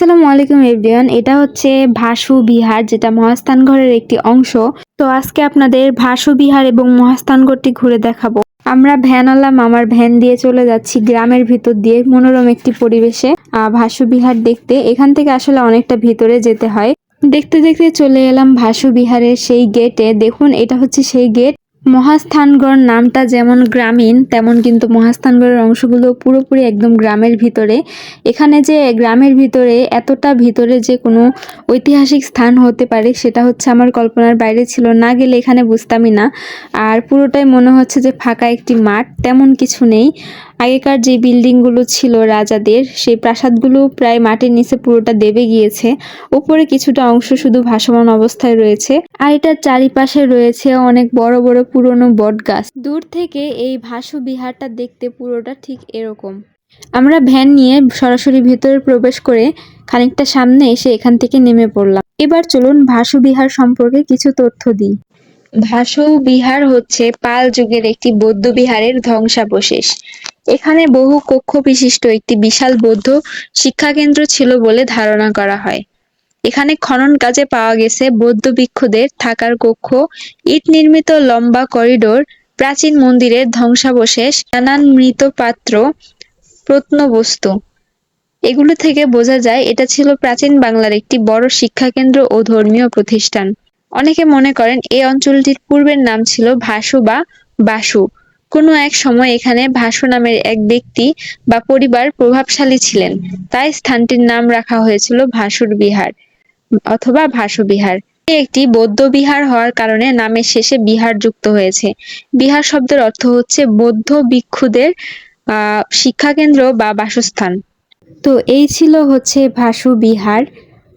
আসসালামু আলাইকুম এভরিওয়ান, এটা হচ্ছে ভাসু বিহার, যেটা মহাস্থানগড়ের একটি অংশ। তো আজকে আপনাদের ভাসু বিহার এবং মহাস্থানগড়টি ঘুরে দেখাবো। আমরা ভ্যানওয়ালা মামার ভ্যান দিয়ে চলে যাচ্ছি গ্রামের ভিতর দিয়ে, মনোরম একটি পরিবেশে। ভাসু বিহার দেখতে, এখান থেকে আসলে অনেকটা ভিতরে যেতে হয়। দেখতে দেখতে চলে এলাম ভাসু বিহারের সেই গেটে দেখুন, এটা হচ্ছে সেই গেট মহাস্থানগড় নামটা যেমন গ্রামীণ, তেমন কিন্তু মহাস্থানগড়ের অংশগুলো পুরোপুরি একদম গ্রামের ভিতরে। এখানে যে গ্রামের ভিতরে এতটা ভিতরে যে কোনো ঐতিহাসিক স্থান হতে পারে, সেটা হচ্ছে আমার কল্পনার বাইরে ছিল। না গেলে এখানে বুঝতামই না। আর পুরোটাই মনে হচ্ছে যে ফাঁকা একটি মাঠ, তেমন কিছু নেই। আগেকার যে বিল্ডিংগুলো ছিল রাজাদের, সেই প্রাসাদগুলো প্রায় মাটির নিচে পুরোটা দেবে গিয়েছে। উপরে কিছুটা অংশ শুধু ভাসমান অবস্থায় রয়েছে। আর এটার চারিপাশে রয়েছে অনেক বড় বড় পুরনো বট গাছ দূর থেকে এই ভাসু বিহারটা দেখতে পুরোটা ঠিক এরকম। আমরা ভ্যান নিয়ে সরাসরি ভিতরে প্রবেশ করে খানিকটা সামনে এসে এখান থেকে নেমে পড়লাম। এবার চলুন ভাসু বিহার সম্পর্কে কিছু তথ্য দিই। ভাসু বিহার হচ্ছে পাল যুগের একটি বৌদ্ধ বিহারের ধ্বংসাবশেষ। এখানে বহু কক্ষ বিশিষ্ট একটি বিশাল বৌদ্ধ শিক্ষাকেন্দ্র ছিল বলে ধারণা করা হয়। এখানে খনন কাজে পাওয়া গেছে বৌদ্ধ ভিক্ষুদের থাকার কক্ষ, ইট নির্মিত লম্বা করিডোর, প্রাচীন মন্দিরের ধ্বংসাবশেষ, নানান মৃত পাত্র, প্রত্নবস্তু। এগুলো থেকে বোঝা যায় এটা ছিল প্রাচীন বাংলার একটি বড় শিক্ষাকেন্দ্র ও ধর্মীয় প্রতিষ্ঠান। অনেকে মনে করেন এই অঞ্চলটির পূর্বের নাম ছিল ভাসু বা বাসু। কোনো এক সময় এখানে ভাসু নামের এক ব্যক্তি বা পরিবার প্রভাবশালী ছিলেন। তাই স্থানটির নাম রাখা হয়েছিল ভাসুর বিহার অথবা ভাসু বিহার। একটি বৌদ্ধ বিহার হওয়ার কারণে নামের শেষে বিহার যুক্ত হয়েছে। বিহার শব্দের অর্থ হচ্ছে বৌদ্ধ ভিক্ষুদের শিক্ষাকেন্দ্র বা বাসস্থান। তো এই ছিল হচ্ছে ভাসু বিহার।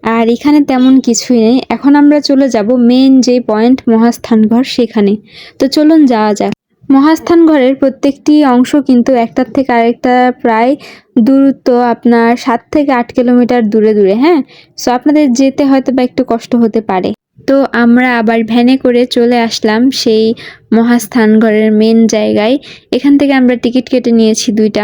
আর এখানে তেমন কিছুই নেই। এখন আমরা চলে যাব মেন যে পয়েন্ট মহাস্থানঘর সেখানে। তো চলুন যাওয়া যাক। মহাস্থানঘরের প্রত্যেকটি অংশ কিন্তু একটার থেকে আরেকটা প্রায় দূরত্ব আপনার সাত থেকে আট কিলোমিটার দূরে দূরে হ্যাঁ? সো আপনাদের যেতে হয়তো বা একটু কষ্ট হতে পারে। তো আমরা আবার ভ্যানে করে চলে আসলাম সেই মহাস্থানঘরের মেন জায়গায়। এখান থেকে আমরা টিকিট কেটে নিয়েছি দুইটা।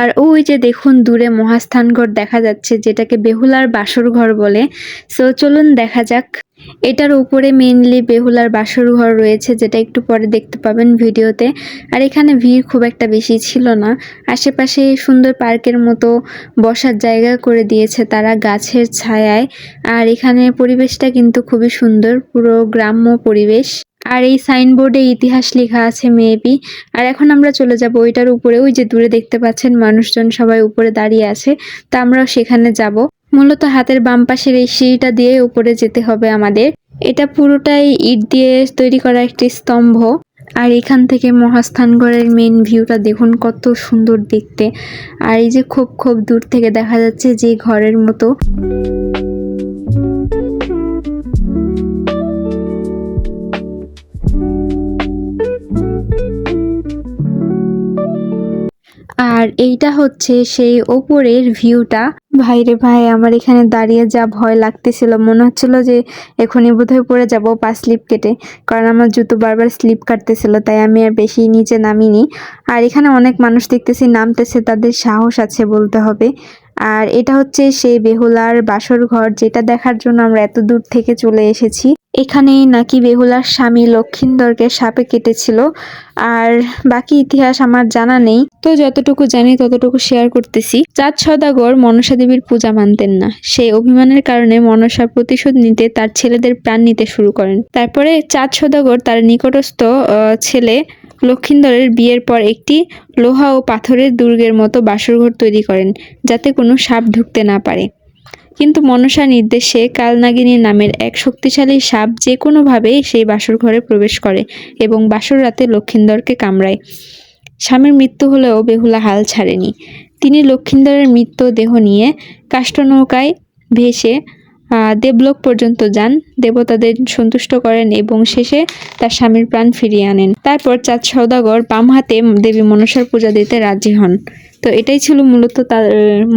আর ওই যে দেখুন দূরে মহাস্থানঘর দেখা যাচ্ছে, যেটাকে বেহুলার বাসর ঘর বলে। সো চলুন দেখা যাক। এটার উপরে মেইনলি বেহুলার বাসর ঘর রয়েছে, যেটা একটু পরে দেখতে পাবেন ভিডিওতে। আর এখানে ভিড় খুব একটা বেশি ছিল না। আশেপাশে সুন্দর পার্কের মতো বসার জায়গা করে দিয়েছে তারা গাছের ছায়ায়। আর এখানে পরিবেশটা কিন্তু খুবই সুন্দর, পুরো গ্রাম্য পরিবেশ। আর এই সাইনবোর্ডে ইতিহাস লেখা আছে মেবি। আর এখন আমরা চলে যাব ওইটার উপরে। ওই যে দূরে দেখতে পাচ্ছেন মানুষজন সবাই উপরে দাঁড়িয়ে আছে। তা আমরাও সেখানে যাব। মূলত হাতের বাম পাশের এই সিঁড়িটা দিয়ে উপরে যেতে হবে আমাদের। এটা পুরোটাই ইট দিয়ে তৈরি করা একটি স্তম্ভ। আর এখান থেকে মহাস্থানগড়ের মেন ভিউটা দেখুন কত সুন্দর দেখতে। আর এই যে খুব খুব দূর থেকে দেখা যাচ্ছে যে ঘরের মতো। এইটা হচ্ছে সেই ওপরের ভিউটা। ভাইরে ভাই, আমার এখানে দাঁড়িয়ে যা ভয় লাগতেছিল। মনে হচ্ছিল যে এখনই বোধহয় পড়ে যাব পা স্লিপ কেটে। কারণ আমার জুতো বারবার স্লিপ কাটতেছিল, তাই আমি আর বেশি নিচে নামিনি। আর এখানে অনেক মানুষ দেখতেছি নামতেছে, তাদের সাহস আছে বলতে হবে। আর এটা হচ্ছে সেই বেহুলার বাসর ঘর, যেটা দেখার জন্য আমরা এত দূর থেকে চলে এসেছি। এখানে নাকি বেহুলার স্বামী লক্ষিন্দরকে সাপে কেটেছিল। আর বাকি ইতিহাস আমার জানা নেই। তো যতটুকু জানি ততটুকু শেয়ার করতেছি। চাঁদ সদাগর মনসা দেবীর পূজা মানতেন না। সেই অভিমানের কারণে মনসার প্রতিশোধ নিতে তার ছেলেদের প্রাণ নিতে শুরু করেন। তারপরে চাঁদ সদাগর তার নিকটস্থ ছেলে লক্ষিন্দরের বিয়ের পর একটি লোহা ও পাথরের দুর্গের মতো বাসরঘর তৈরি করেন, যাতে কোনো সাপ ঢুকতে না পারে। কিন্তু মনসা নির্দেশে কালনাগিনী নামের এক শক্তিশালী সাপ যে কোনোভাবেই সেই বাসর ঘরে প্রবেশ করে এবং বাসর রাতে লক্ষিন্দরকে কামড়ায়। স্বামীর মৃত্যু হলেও বেহুলা হাল ছাড়েনি। তিনি লক্ষিন্দরের মৃত্যু দেহ নিয়ে কাষ্ঠনৌকায় ভেসে দেবলোক পর্যন্ত যান। দেবতাদের সন্তুষ্ট করেন এবং শেষে তার স্বামীর প্রাণ ফিরিয়ে আনেন। তারপর চাঁদ সৌদাগর বাম হাতে দেবী মনসার পূজা দিতে রাজি হন। তো এটাই ছিল মূলত তার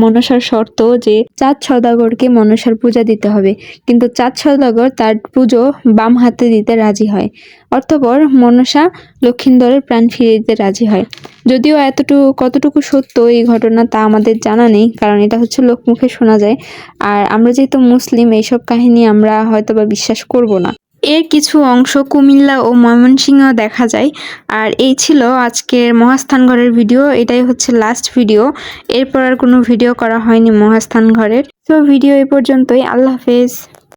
মনসার শর্ত যে চাঁদ সদাগরকে মনসার পূজা দিতে হবে। কিন্তু চাঁদ সদাগর তার পুজো বাম হাতে দিতে রাজি হয়। অর্থপর মনসা লক্ষিন্দরের প্রাণ ফিরিয়ে দিতে রাজি হয়। যদিও এতটুকু, কতটুকু সত্য এই ঘটনা তা আমাদের জানা নেই, কারণ এটা হচ্ছে লোকমুখে শোনা যায়। আর আমরা যেহেতু মুসলিম, এইসব কাহিনী আমরা হয়তো বা বিশ্বাস করব না। এর কিছু অংশ কুমিল্লা ও ময়মনসিংহ দেখা যায়। আর এই ছিল আজকের মহাস্থানগড়ের ভিডিও। এটাই হচ্ছে লাস্ট ভিডিও এরপর আর কোনো ভিডিও করা হয়নি মহাস্থানগড়ের তো ভিডিও এ পর্যন্তই। আল্লাহ হাফেজ।